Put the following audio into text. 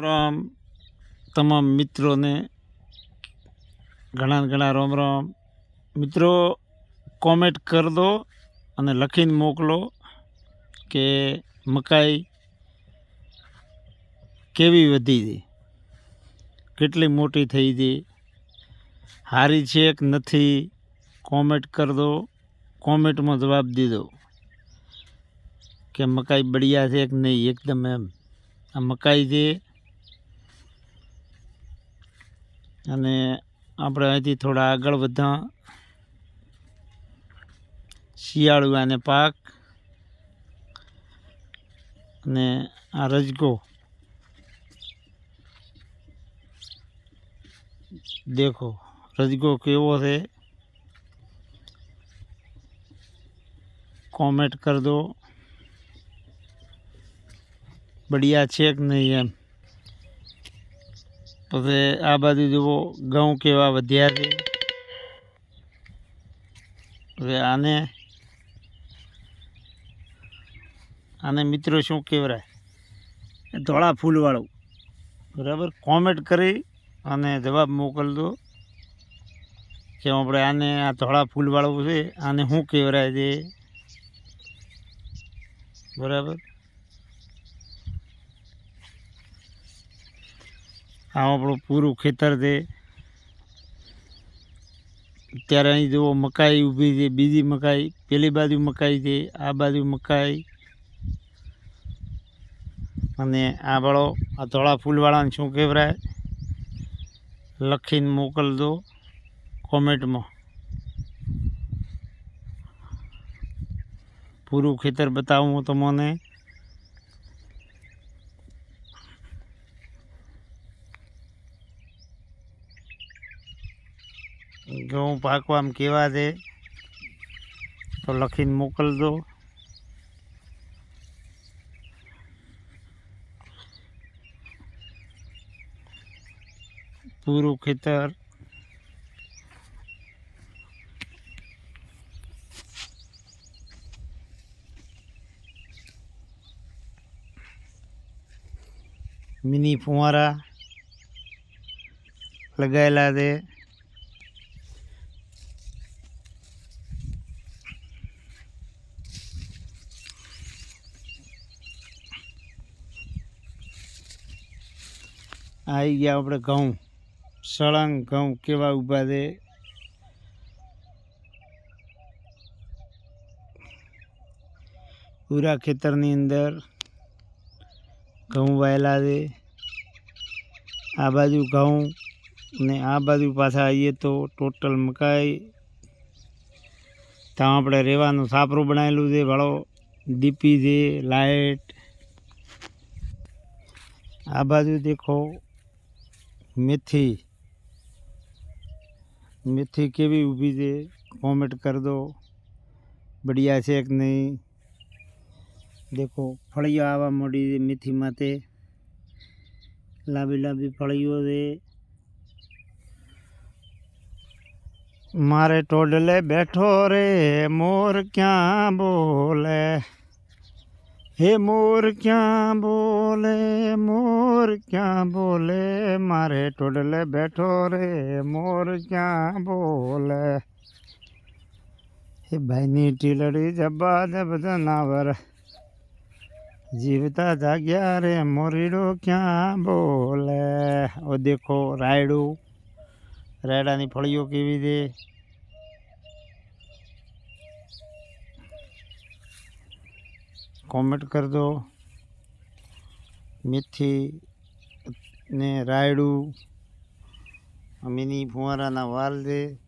રામ તમામ મિત્રોને ઘણા ઘણા રામ રામ મિત્રો કોમેન્ટ કરી દો અને લખીને મોકલો કે મકાઈ કેવી વધી હતી કેટલી મોટી થઈ હતી હારી છે કે નથી? કોમેન્ટ કરી દો. કોમેન્ટમાં જવાબ દીધો કે મકાઈ બળિયા છે કે નહીં? એકદમ એમ. આ મકાઈ છે અને આપણે અહીંથી થોડા આગળ વધા શિયાળુ આને પાક અને આ રજકો દેખો, રજકો કેવો છે? કોમેન્ટ કરી દો. બઢિયા છે કે નહીં એમ? પછી આ બાજુ જુઓ, ઘઉં કેવા વધ્યા છે. હવે આને આને મિત્રો શું કહેવાય? ધોળા ફૂલવાળું. બરાબર? કોમેન્ટ કરી અને જવાબ મોકલજો કે આપણે આને આ ધોળા ફૂલવાળું છે, આને શું કહેવાય છે? બરાબર? આ આપણું પૂરું ખેતર છે. ત્યારે અહીં જુઓ મકાઈ ઊભી છે, બીજી મકાઈ, પેલી બાજુ મકાઈ છે, આ બાજુ મકાઈ. અને આ વાળો, આ ધોળા ફૂલવાળાને શું કહેવાય? લખીને મોકલજો કોમેન્ટમાં. પૂરું ખેતર બતાવું તમને. ઘઉં પાકવામાં કેવા છે તો લખીને મોકલજો. પૂરું ખેતર. મિની ફુવારા લગાવેલા છે. આવી ગયા આપણે ઘઉં. સળંગ ઘઉં કેવા ઊભા છે. પૂરા ખેતરની અંદર ઘઉં વાયેલા છે. આ બાજુ ઘઉં ને આ બાજુ પાછા આવીએ તો ટોટલ મકાઈ. ત્યાં આપણે રહેવાનું સાપરું બનાવેલું છે, વાળો ડીપી છે લાઇટ આ બાજુ દેખો મેથી. મેથી કેવી ઊભી છે? કોમેન્ટ કરી દો. બઢિયા છે કે નહીં? દેખો ફળીઓ આવવા મળી છે મેથી તે લાંબી લાંબી ફળીઓ છે. મારે ટોડલે બેઠો રે, મોર ક્યાં બોલે? હે મોર ક્યાં બોલે, મોર ક્યાં બોલે? મારે ટોડલે બેઠો રે, મોર ક્યાં બોલે? હે ભાઈની ટીલડી જબ્બા જબ જનાવર જીવતા જાગ્યા રે મોરીડો ક્યાં બોલે? ઓ દેખો રાયડું, રાયડાની ફળીઓ કેવી છે? કોમેન્ટ કરી દો. મેથી ને રાયડું મિની ફુવારાના વાલ છે.